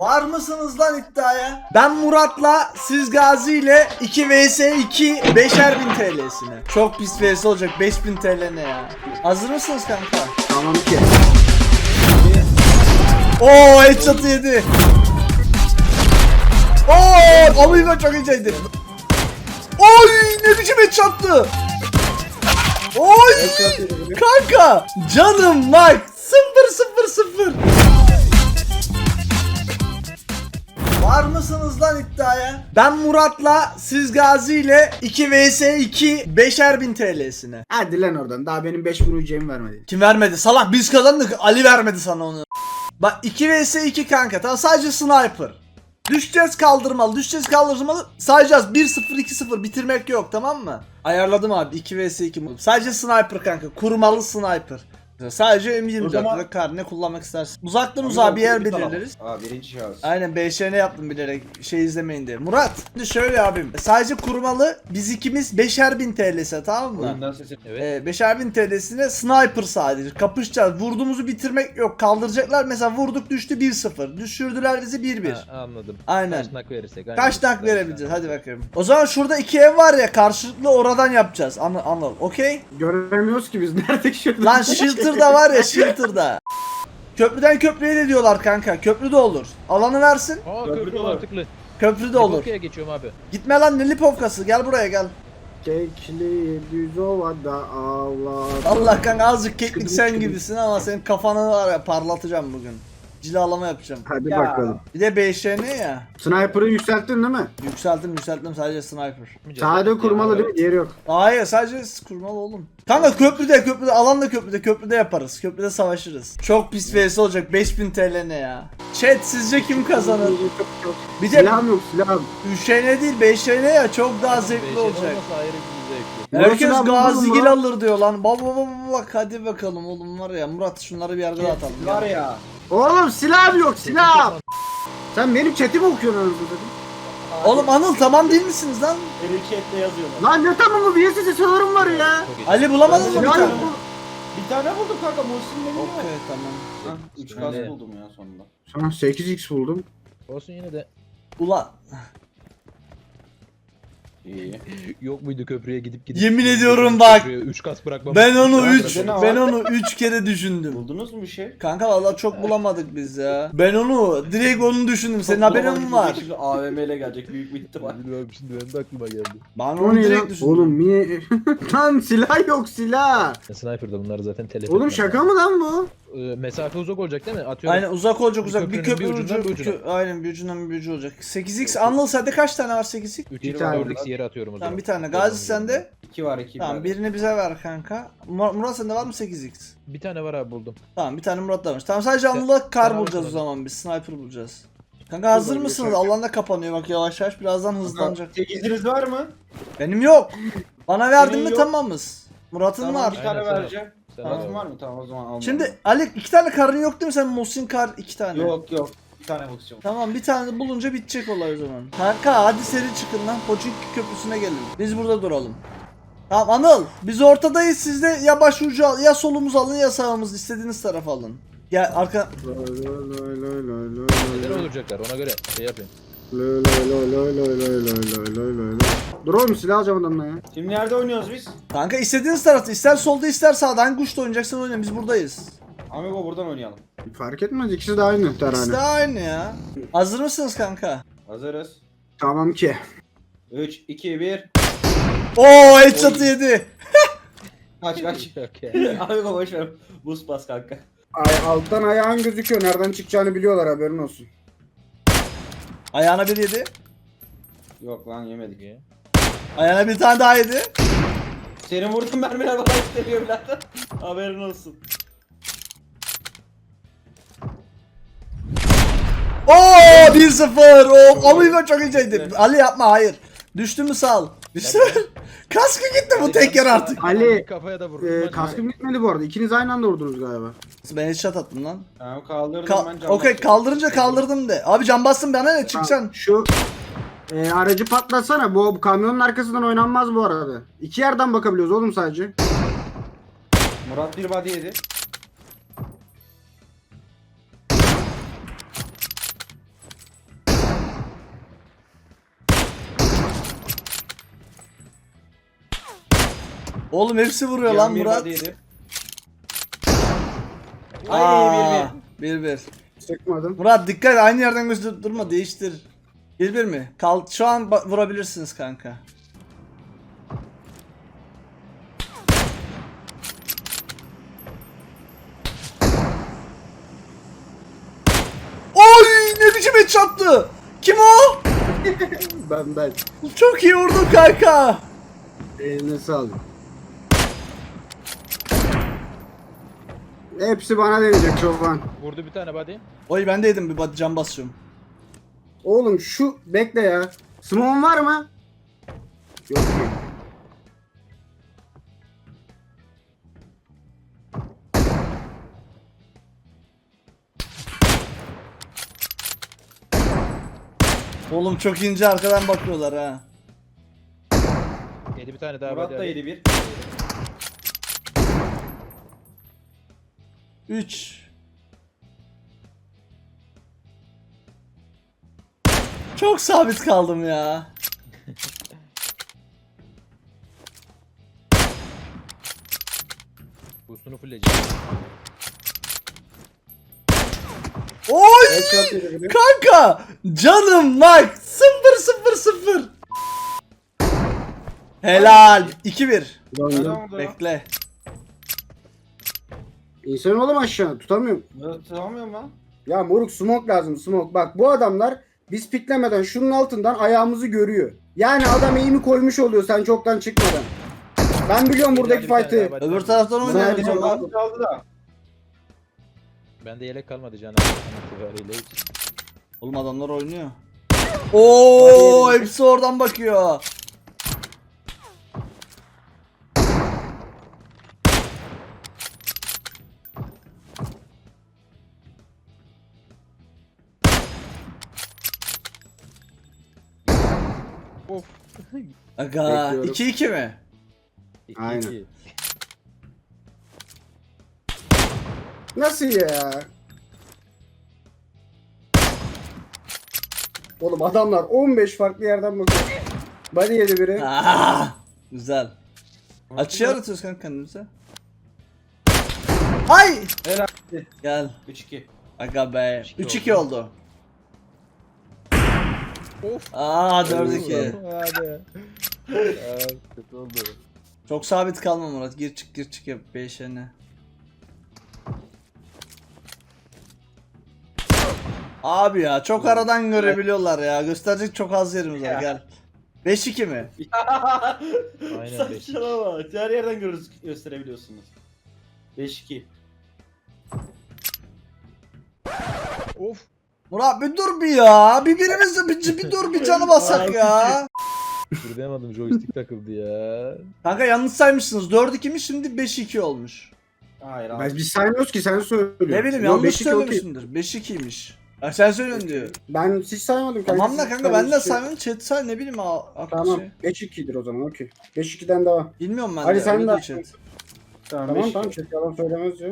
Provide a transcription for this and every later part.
Var mısınız lan iddiaya? Ben Murat'la siz Gazi ile 2 vs 2 5'er bin TL'sine. Çok pis vs olacak 5000 TL ne ya? Hazır mısınız kanka? Tamam ki. Oo headshot'ı yedi. Oo Amigo çok iyiydi. Oy ne biçim headshot'tı. Oy kanka canım bak 0 0 0. Var mısınız lan iddiaya? Ben Murat'la siz Gazi ile 2 vs 2 5'er bin TL'sine. Hadi lan oradan. Daha benim 5 vuracağımı vermedi. Kim vermedi? Salak biz kazandık. Ali vermedi sana onu. Bak 2 vs 2 kanka. Tamam sadece sniper. Düşeceğiz kaldırmalı. Düşeceğiz kaldırmalı. Sayacağız 1-0 2-0 bitirmek yok tamam mı? Ayarladım abi 2 vs 2. Sadece sniper kanka. Kurmalı sniper. Sadece O M24 zaman- ve kar ne kullanmak istersin. Uzaktan uzağa bir yer belirleriz. Aa birinci şahıs. Aynen BŞN yaptım bilerek şey izlemeyin diye. Murat şimdi şöyle abim. Sadece kurmalı biz ikimiz 5'er bin TL'se tamam mı? Oyundan sesi. Evet. Ee, beşer bin TL'sine sniper sadece. Kapışacağız. Vurduğumuzu bitirmek yok. Kaldıracaklar. Mesela vurduk düştü 1-0. Düşürdüler bizi 1-1. Ha, anladım. Aynen. Kaç nak verirsek. aynen. Kaç nak verebileceğiz? Hadi bakalım. O zaman şurada iki ev var ya karşılıklı oradan yapacağız. Anla anla. Okey? Göremiyoruz ki biz. Nerede şurada? Lan Shelter'da var ya Shelter'da. Köprüden köprüye de diyorlar kanka. Köprü de olur. Alanı versin. Aa Köprü köprü mantıklı. Köprü de olur. Lipovka'ya geçiyorum abi. Gitme lan ne lipovkası. Gel buraya gel. Kekli düz ovada Allah. Allah kanka azıcık keklik sen gibisin ama senin kafanı var ya parlatacağım bugün. Cilalama yapacağım. Hadi Ya. bakalım. Bir de BŞN ya. Sniper'ı yükselttin değil mi? Yükselttim yükselttim sadece sniper. Sade kurmalı değil mi? Diğeri yok. Hayır sadece kurmalı oğlum. Kanka köprüde köprüde alan da köprüde köprüde yaparız. Köprüde savaşırız. Çok pis vs olacak 5000 TL ne ya. Chat sizce kim kazanır? Bir de Silahım yok silahım. Üşene değil 5'ene ya çok daha zevkli olacak. olmasa ayrı bir zevkli. Herkes Murat'ın abi buldun mu? alır diyor lan. Baba baba bak hadi bakalım oğlum var ya Murat şunları bir yerde atalım. Var ya. Oğlum silahım yok silah. Sen benim chatimi okuyorsun anasını satayım. Oğlum Anıl tamam değil misiniz lan? Benim chatte yazıyorlar. Lan ne tamamı bir size sorum var ya. Ali bulamadın mı bir tane? yok mu? Bir tane buldum kanka Muhsin benim Okey yok. tamam. 3 Öyle. kas buldum ya sonunda. Sana 8x buldum. Olsun yine de. Ulan İyi. Yok muydu köprüye gidip gidip. Yemin ediyorum bak. 3 kas bırakmam. ben onu Ya, 3 bende ne ben var? onu 3 kere düşündüm. Buldunuz mu bir şey? Kanka vallahi çok bulamadık biz ya. Ben onu direkt onu düşündüm. Senin haberin mi var? Şimdi AVM ile gelecek büyük bir ihtimal. Bilmiyorum şimdi benim de aklıma geldi. Ben O onu ne direkt lan? düşündüm. Oğlum niye? lan silah yok silah. Sniper'da bunları zaten telef Oğlum şaka mı lan bu? Ee, mesafe uzak olacak değil mi? Atıyorum. Aynen uzak olacak uzak. Bir köprünün köprü bir ucundan ucu. bir ucuna. kö- Aynen bir ucundan bir ucu olacak. 8x Anıl sende kaç tane var 8x? 3 Bir x tane 4 x yere atıyorum o zaman. Tamam bir tane. Gazi sende? 2 var 2 Tamam birini bize ver kanka. Mur- Murat sende var mı 8x? Bir tane var abi buldum. Tamam bir tane Murat da varmış. Tamam sadece Anıl'la kar sen bulacağız o zaman biz. Sniper bulacağız. Kanka hazır mısınız? Alan da kapanıyor bak yavaş yavaş birazdan hızlanacak. 8'iniz var mı? Benim yok. Bana verdin mi yok. tamamız. Murat'ın Tamam var. bir tane Aynen, vereceğim. Al. var mı? Tamam o zaman almam. Şimdi Ali iki tane karın yok değil mi? Sen Mosin kar iki tane. Yok yok. Bir tane bakacağım. Tamam bir tane bulunca bitecek olay o zaman. Kanka hadi seri çıkın lan. Pochinki köprüsüne gelin. Biz burada duralım. Tamam Anıl biz ortadayız siz de ya başucu al ya solumuz alın ya sağımız istediğiniz taraf alın. Ya arka loy. öldürecekler ona göre şey yapayım. Loy loy loy loy loy loy loy loy loy loy. Dur oğlum silah alacağım adamdan ya. Şimdi nerede oynuyoruz biz? kanka istediğiniz tarafta ister solda ister sağda hangi uçta oynayacaksan oynayın biz buradayız. Amigo buradan oynayalım. Fark etmez ikisi de aynı İkisi de aynı ya. Hazır mısınız kanka? Hazırız. Tamam ki. 3, 2, 1. Oo headshot'ı yedi. Kaç kaç. Okey. Amigo boş ver. Buz bas kanka. Ay, alttan ayağın gözüküyor. Nereden çıkacağını biliyorlar haberin olsun. Ayağına bir yedi. Yok lan yemedik. Ayağına bir tane daha yedi. Senin vurduğun mermiler bana istemiyor birader. Haberin olsun. Oo 1-0. Oo Amigo çok iyiydi. Ali yapma hayır. Düştü mü sal. Düştü. Kaskı gitti bu tek yer artık. Ali Kafaya da vurdum. e, kaskım gitmedi bu arada. İkiniz aynı anda vurdunuz galiba. Ben headshot attım lan. Tamam kaldırdım Ka- ben cam Okey kaldırınca kaldırdım de. Abi can bastım bana ne çıkacaksın. Şu e, aracı patlatsana. Bu, bu kamyonun arkasından oynanmaz bu arada. İki yerden bakabiliyoruz oğlum sadece. Murat bir body yedi. Oğlum hepsi vuruyor lan bir Murat. body yedi. Ay Aa, bir bir. bir bir. Sıkmadım. Murat dikkat aynı yerden gösterip durma değiştir. Bir bir mi? Kal şu an ba- vurabilirsiniz kanka. Oy ne biçim et çattı? Kim o? Ben ben. Çok iyi vurdun kanka. Eline sağlık. Hepsi bana deneyecek çoban. Vurdu bir tane body. Oy ben de yedim bir bat- can basıyorum. Oğlum şu bekle ya. Smon var mı? Yok ki. Oğlum çok ince arkadan bakıyorlar ha. Yedi bir tane daha Murat body. da hadi. yedi bir. 3 Çok sabit kaldım ya. Boostunu fullleyeceğim. Oy! Kanka! Canım bak! 0 0 0. Helal. 2-1. Döndüm. Adam da. Bekle. İnsan oğlum aşağı tutamıyorum. Ya, Tutamıyorum lan. Ya moruk smoke lazım smoke. Bak bu adamlar biz piklemeden şunun altından ayağımızı görüyor. Yani adam eğimi koymuş oluyor sen çoktan çıkmadan. Ben biliyorum buradaki fight'ı. Öbür taraftan ama. abi. Kaldı da. Bende yelek kalmadı canım. hiç. Oğlum adamlar oynuyor. Oo, hepsi oradan bakıyor. Aga, Bekliyorum. 2-2 mi? Aynen. iki. Nasıl ya? Oğlum adamlar 15 farklı yerden bakıyor. Body yedi biri. Aa, güzel. Açı yaratıyoruz kanka kendimize. Ay! Helal. Gel. 3-2. Aga be. 3-2 3-2 oldu. Of. Aa 4-2. Hadi. Kötü oldu. Çok sabit kalma Murat. Gir çık gir çık yap 5'ine. Abi ya çok aradan görebiliyorlar ya. Gösterecek çok az yerimiz var gel. 5-2 mi? Aynen, Saçmalama. Her yerden görürüz, gösterebiliyorsunuz. 5-2. Of. Murat bir dur bir ya. Bir birimiz bir, bir dur bir canı basak ya. Durduramadım joystick takıldı ya. Kanka yanlış saymışsınız. 4-2'miş şimdi 5-2 olmuş. Hayır Ben, abi. biz saymıyoruz ki sen söylüyorsun. Ne bileyim Yo, yanlış 5-2 okey. söylemişsindir. 5-2'ymiş. Ya sen söylüyorsun diyor. Ben hiç saymadım kanka. Tamam da kanka ben de saymadım. Chat say ne bileyim a- aklı Tamam. şey. 5-2'dir o zaman okey. 5-2'den devam. Bilmiyorum ben Hadi de. sen öyle de- diyor chat. Tamam, Tamam 5-2. tamam çok yalan söylemez ya.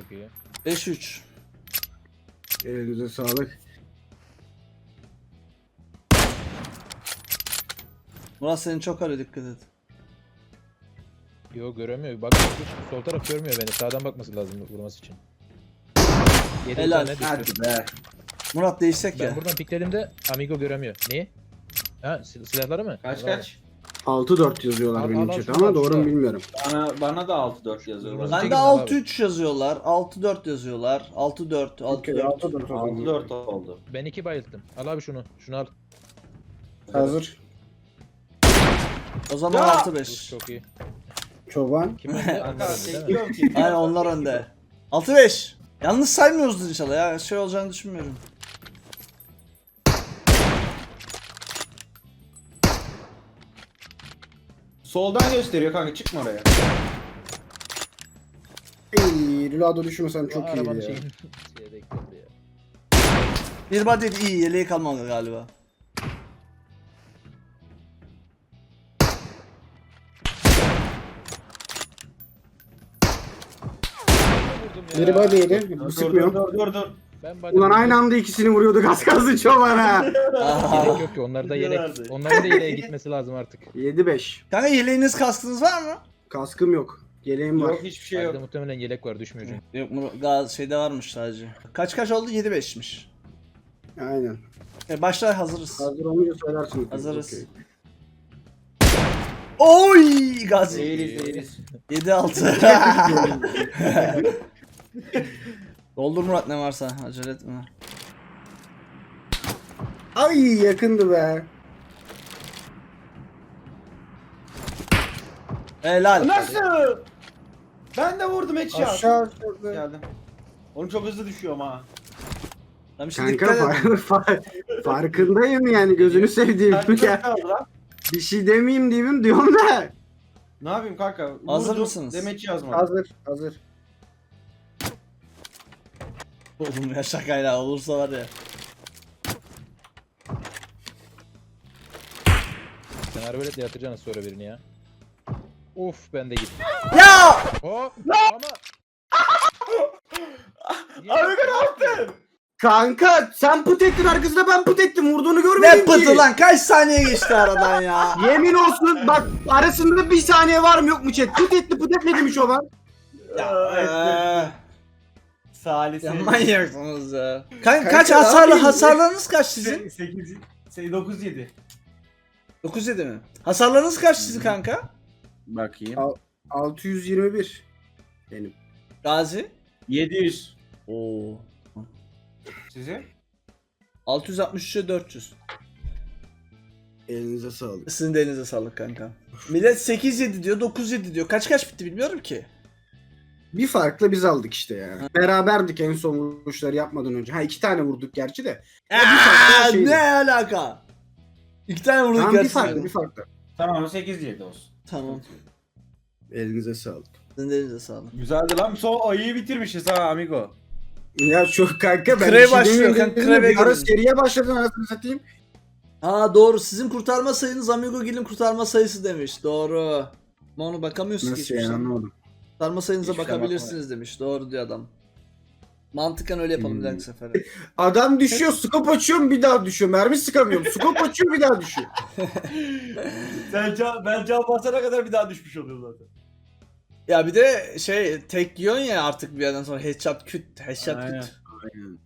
Çok iyi. 5-3. Elinize sağlık. Murat senin çok arıyor dikkat et. Yo göremiyor. Bak hiç sol taraf görmüyor beni. Sağdan bakması lazım vurması için. Yedi Helal. tane düştü. Hadi be. Murat değişsek Ben ya. buradan piklediğimde Amigo göremiyor. Niye? Ha sil- silahları mı? Kaç Allah. kaç? 6-4 yazıyorlar Al, benim al, al, chat'e ama doğru mu bilmiyorum. Bana, bana da 6-4 yazıyorlar. Ben- abi. 6-3 yazıyorlar. 6-4 yazıyorlar. 6-4. 6-4. Okey 6-4 o zaman. 6-4 oldu. Ben iki bayılttım. Al abi şunu. Şunu al. Hazır. O zaman Ya! 6-5. Çok iyi. Çoban. Kim önde? Kanka ki. Aynen onlar önde. 6-5. Yalnız saymıyoruzdur inşallah ya. Şey olacağını düşünmüyorum. Soldan gösteriyor kanka çıkma oraya. Ey, Lulado düşmesem çok iyi şey- şey ya. Bir body iyi yeleği kalmadı galiba. Vurdum ya. Biri body yedi. Dur dur dur. dur. Ben Ulan aynı anda ikisini vuruyorduk az kalsın çoban ha. Gerek yok ki onlarda yelek. Gidiyorlardı. Onların da yeleğe gitmesi lazım artık. 7-5. Kanka yeleğiniz kaskınız var mı? Kaskım yok. Geleğim var. Yok hiçbir şey yok. Bende muhtemelen yelek var düşmüyor çünkü. Yok mu? Gaz şeyde varmış sadece. Kaç kaç oldu? 7-5'miş. Aynen. E başla hazırız. Hazır olunca söylersiniz. Hazırız. Okey. Oy Gazi. Değiliz değiliz. 7-6. Doldur Murat ne varsa acele etme. Ay yakındı be. Helal. Nasıl? Ben de vurdum headshot. Aşağı aşağı. Geldim. Oğlum çok hızlı düşüyorum ha. Tamam şimdi Kanka dikkat edin. far- far- farkındayım yani gözünü sevdiğim ya. Bir şey demeyeyim diyeyim diyorum da. Ne yapayım kanka? Hazır Vurdum, mısınız? Demeç yazmadım. Hazır hazır. Oğlum ya şakayla olursa var ya. Sen arbaletle yatıracaksın sonra birini ya. Of ben de gittim. Ya! Hop ama. Abi ne yaptın? Kanka sen put ettin arkasında ben put ettim vurduğunu görmedin Ne pıtı lan kaç saniye geçti aradan ya. Yemin olsun bak arasında bir saniye var mı yok mu chat? Put etti put etmedi çoban. Eee, Salih ya Selim. manyaksınız ya. Kanka, kaç hasarlı yapayım? hasarlarınız kaç sizin? 8 9 7. 9 7 mi? Hasarlarınız kaç sizin kanka? Bakayım. 621 benim. Gazi? 700. Oo. Size? 663'e 400. Elinize sağlık. Sizin de elinize sağlık kanka. Millet 8 7 diyor 9 7 diyor. Kaç kaç bitti bilmiyorum ki. Bir farkla biz aldık işte ya. Beraberdik en son vuruşları yapmadan önce. Ha iki tane vurduk gerçi de. bir farklı Eee, şeydi. ne alaka? İki tane vurduk Tamam bir gerçekten. farklı bir farklı. Tamam 8 7 olsun. Tamam. Elinize sağlık. Sizin de elinize sağlık. Güzeldi lan. Son ayıyı bitirmişiz ha amigo. Ya çok kanka ben Kreve bir şey başlıyor, kanka, kreve bir seriye başladın anasını satayım. Aa doğru sizin kurtarma sayınız Amigo Gil'in kurtarma sayısı demiş. Doğru. Ama onu bakamıyorsun ki Nasıl yani şey. anlamadım. Kurtarma sayınıza Hiçbir şey bakabilirsiniz demiş. Doğru diyor adam. Mantıken öyle yapalım bir dahaki sefere. Adam düşüyor, scope açıyorum bir daha düşüyor. Mermi sıkamıyorum. Scope açıyor bir daha düşüyor. Sen can, ben can basana kadar bir daha düşmüş oluyor zaten. ya bir de şey tek yiyorsun ya artık bir yerden sonra headshot küt, headshot Aynen. küt. Aynen.